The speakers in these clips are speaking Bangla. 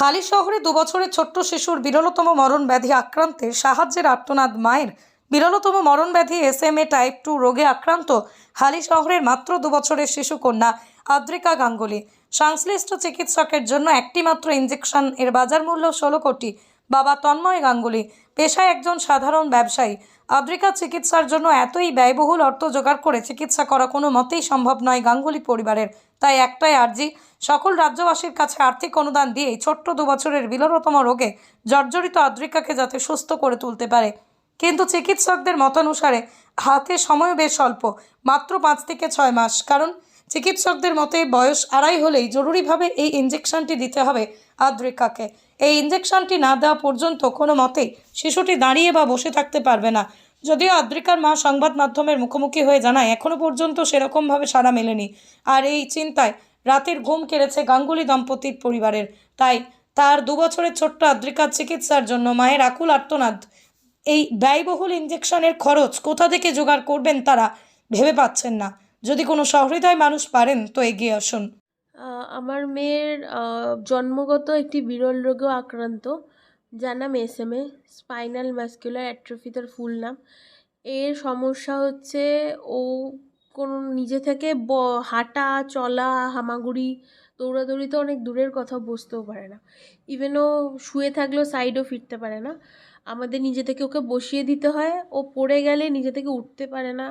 হালি শহরে দুবছরের ছোট্ট শিশুর বিরলতম মরণ ব্যাধি আক্রান্তে সাহায্যের আর্তনাদ মায়ের। বিরলতম মরণ ব্যাধি S M A type two রোগে আক্রান্ত হালি শহরের মাত্র দুবছরের শিশু কন্যা আদ্রিকা গাঙ্গুলি। সংশ্লিষ্ট চিকিৎসকের জন্য একটি মাত্র ইঞ্জেকশন এর বাজার মূল্য ষোলো কোটি। বাবা তন্ময় গাঙ্গুলি, পেশায় একজন সাধারণ ব্যবসায়ী। আদ্রিকা চিকিৎসার জন্য এতই ব্যয়বহুল অর্থ জোগাড় করে চিকিৎসা করা কোনো মতেই সম্ভব নয় গাঙ্গুলি পরিবারের। তাই একটাই আর্জি, সকল রাজ্যবাসীর কাছে আর্থিক অনুদান দিয়ে এই ছোট্ট দুবছরের বিলরতম রোগে জর্জরিত আদ্রিকাকে যাতে সুস্থ করে তুলতে পারে। কিন্তু চিকিৎসকদের মতানুসারে হাতে সময় বেশ অল্প, মাত্র পাঁচ থেকে ছয় মাস। কারণ চিকিৎসকদের মতে বয়স আড়াই হলেই জরুরিভাবে এই ইঞ্জেকশনটি দিতে হবে আদ্রিকাকে। এই ইঞ্জেকশনটি না দেওয়া পর্যন্ত কোনো মতেই শিশুটি দাঁড়িয়ে বা বসে থাকতে পারবে না। যদিও আদ্রিকার মা সংবাদ মাধ্যমের মুখোমুখি হয়ে জানায় এখনও পর্যন্ত সেরকমভাবে সাড়া মেলেনি। আর এই চিন্তায় রাতের ঘুম কেড়েছে গাঙ্গুলি দম্পতির পরিবারের। তাই তার দু বছরের ছোট্ট আদ্রিকার চিকিৎসার জন্য মায়ের আকুল আর্তনাদ। এই ব্যয়বহুল ইঞ্জেকশনের খরচ কোথা থেকে জোগাড় করবেন তারা ভেবে পাচ্ছেন না। যদি কোনো সহৃদয় মানুষ পারেন তো এগিয়ে আসুন। আমার মেয়ের জন্মগত একটি বিরল রোগেও আক্রান্ত। যার নাম S M A, spinal muscular atrophy তার ফুল নাম। এর সমস্যা হচ্ছে ও কোনো, নিজে থেকে ব, হাঁটা, চলা, হামাগুড়ি দৌড়াদৌড়ি তো অনেক দূরের কথা বসতেও পারে না। ইভেন ও শুয়ে থাকলেও সাইডও ফিরতে পারে না। আমাদের নিজে থেকে ওকে বসিয়ে দিতে হয়। ও পড়ে গেলে নিজে থেকে উঠতে পারে না।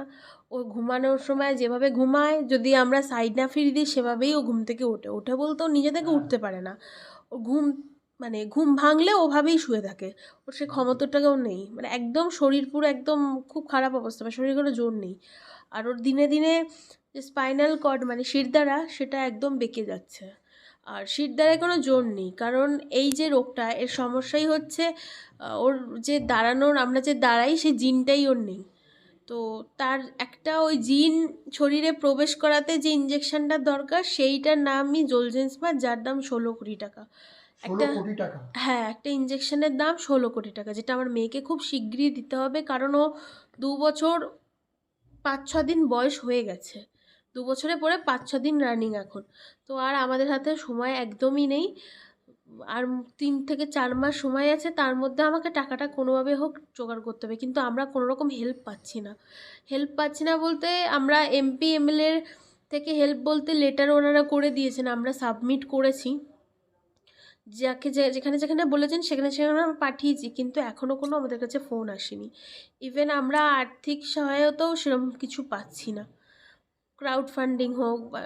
ও ঘুমানোর সময় যেভাবে ঘুমায় যদি আমরা সাইড না ফিরিয়ে দিই সেভাবেই ও ঘুম থেকে ওঠে। ওঠে বলতে ও নিজে থেকে উঠতে পারে না। ও ঘুম মানে ঘুম ভাঙলে ওভাবেই শুয়ে থাকে। ওর সে ক্ষমতাটাকেও নেই। মানে একদম শরীর পুরো একদম খুব খারাপ অবস্থা। মানে শরীরে কোনো জোর নেই। আর ওর দিনে দিনে যে স্পাইনাল কর্ড মানে শিরদাঁড়া সেটা একদম বেঁকে যাচ্ছে। আর শিরদাঁড়ায় কোনো জোর নেই। কারণ এই যে রোগটা এর সমস্যাই হচ্ছে ওর যে দাঁড়ানোর আমরা যে দাঁড়াই সেই জিনটাই ওর নেই। তো তার একটা ওই জিন শরীরে প্রবেশ করাতে যে ইঞ্জেকশনটার দরকার সেইটার নামই জোলজেন্সমার যার দাম ষোলো কোটি টাকা। একটা হ্যাঁ একটা ইঞ্জেকশনের দাম ষোলো কোটি টাকা যেটা আমার মেয়েকে খুব শিগগিরই দিতে হবে কারণ ও দু বছর পাঁচ ছ দিন বয়স হয়ে গেছে। দু বছরে পরে পাঁচ, ছ দিন রানিং এখন। তো আর আমাদের হাতে সময় একদমই নেই। আর তিন থেকে চার মাস সময় আছে, তার মধ্যে আমাকে টাকাটা কোনোভাবে হোক জোগাড় করতে হবে। কিন্তু আমরা কোনো রকম হেল্প পাচ্ছি না। হেল্প পাচ্ছি না বলতে আমরা এমপি এমএলএর থেকে হেল্প বলতে লেটার ওনারা করে দিয়েছেন, আমরা সাবমিট করেছি। যাকে যেখানে যেখানে বলেছেন, সেখানে সেখানে আমরা পাঠিয়েছি, কিন্তু এখনও কোনো আমাদের কাছে ফোন আসেনি। ইভেন আমরা আর্থিক সহায়তাও সেরকম কিছু পাচ্ছি না। ক্রাউড ফান্ডিং হোক বা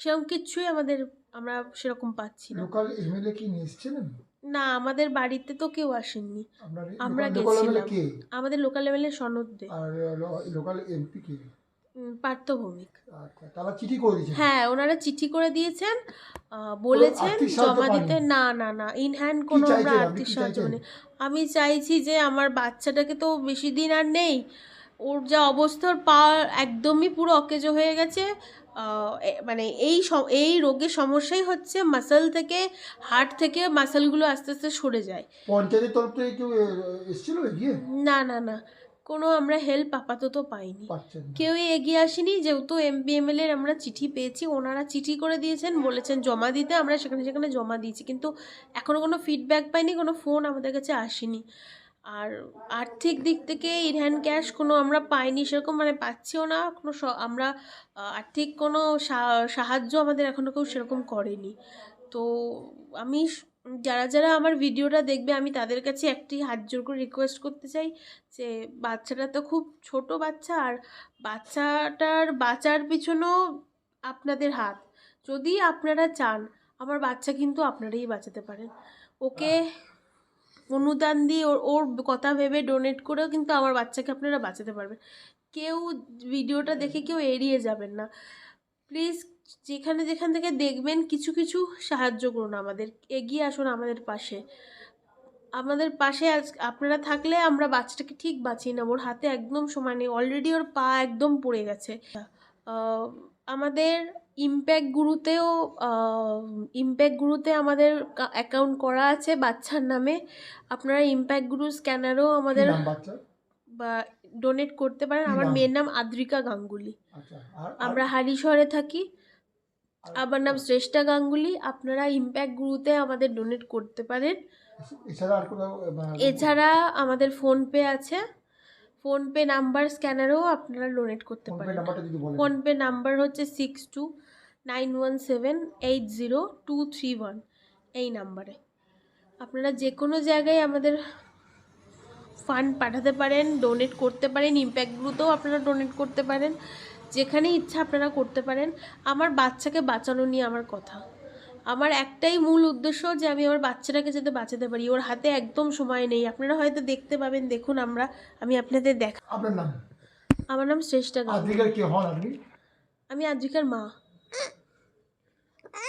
সেরকম কিছুই আমাদের আমরা সেরকম পাচ্ছি না। লোকাল এমএলএ কি নিয়ে এসেছিলেন? না আমাদের বাড়িতে তো কেউ আসেননি। আমরা গেছিলাম। আমাদের লোকাল লেভেলের সনদ দে। আর লোকাল এমপি কে? পার্থ ভৌমিক আচ্ছা তারা চিঠি করে দিয়েছেন? হ্যাঁ ওনারা চিঠি করে দিয়েছেন বলেছেন জমা দিতে। না না না ইন হ্যান্ড কোনো আমরা আর্থিক সাহায্য? মানে আমি চাইছি যে আমার বাচ্চাটাকে তো বেশি দিন আর নেই ওর যা অবস্থার পা একদমই পুরো অকেজো হয়ে গেছে। মানে এই এই রোগের সমস্যাই হচ্ছে মাসেল থেকে হার্ট থেকে মাসেলগুলো আস্তে আস্তে সরে যায়। পঞ্চায়েতের তরফ থেকে কেউ এসেছিল এগিয়ে? না না না। কোনো আমরা হেল্প আপাতত পাইনি। কেউই এগিয়ে আসেনি। যেহেতু এমপি এর আমরা চিঠি পেয়েছি ওনারা চিঠি করে দিয়েছেন বলেছেন জমা দিতে আমরা সেখানে সেখানে জমা দিয়েছি। কিন্তু এখনও কোনো ফিডব্যাক পাইনি কোনো ফোন আমাদের কাছে আসেনি। আর আর্থিক দিক থেকে ইন হ্যান্ড ক্যাশ কোনো আমরা পাইনি, সেরকম মানে পাচ্ছিও না, কোনো আমরা আর্থিক কোনো সাহায্য আমাদের এখনও কেউ সেরকম করেনি। তো আমি যারা যারা আমার ভিডিওটা দেখবে, আমি তাদের কাছে একটি হাত জোর করে রিকোয়েস্ট করতে চাই যে, বাচ্চাটা তো খুব ছোট বাচ্চা, আর বাচ্চাটার বাঁচার পিছনেও আপনাদের হাত। যদি আপনারা চান, আমার বাচ্চা কিন্তু আপনারাই বাঁচাতে পারেন। ওকে অনুদান দিয়ে ওর ওর কথা ভেবে ডোনেট করেও কিন্তু আমার বাচ্চাকে আপনারা বাঁচাতে পারবেন। কেউ ভিডিওটা দেখে কেউ এড়িয়ে যাবেন না। প্লিজ যেখানে যেখান থেকে দেখবেন কিছু কিছু সাহায্য করুন আমাদের। এগিয়ে আসুন আমাদের পাশে। আমাদের পাশে আজ, আপনারা থাকলে আমরা বাচ্চাটাকে ঠিক বাঁচিয়ে নেব। ওর হাতে একদম সময় নেই। অলরেডি ওর পা একদম পড়ে গেছে। আমাদের ইম্প্যাক্ট গুরুতেও ইম্প্যাক্ট গুরুতে আমাদের অ্যাকাউন্ট করা আছে বাচ্চার নামে। আপনারা ইম্প্যাক্ট গুরু স্ক্যানারও আমাদের বা ডোনেট করতে পারেন। আমার? মেয়ের নাম আদ্রিকা গাঙ্গুলি। আচ্ছা আমরা হালি শহরে থাকি আমার নাম শ্রেষ্ঠা গাঙ্গুলি। আপনারা ইম্প্যাক্ট গ্রুতে আমাদের ডোনেট করতে পারেন। এছাড়া এছাড়া আমাদের ফোনপে আছে। ফোনপে নাম্বার স্ক্যানারেও আপনারা ডোনেট করতে পারেন। ফোনপে নাম্বার হচ্ছে six two nine one seven eight zero two three one এই নাম্বারে। আপনারা যে কোনো জায়গায় আমাদের ফান্ড পাঠাতে পারেন ডোনেট করতে পারেন ইম্প্যাক্ট গ্রুপেও আপনারা ডোনেট করতে পারেন যেখানে ইচ্ছা আপনারা করতে পারেন। আমার বাচ্চাকে বাঁচানো নিয়ে আমার কথা। আমার একটাই মূল উদ্দেশ্য যে আমি আমার বাচ্চাটাকে যাতে বাঁচাতে পারি। ওর হাতে একদম সময় নেই। আপনারা হয়তো দেখতে পাবেন দেখুন আমরা আমি আপনাদের দেখ আপনার নাম? আমার নাম শ্রেষ্ঠা গাঙ্গুলি। আদ্রিকার হন আপনি? আমি আজিকার মা।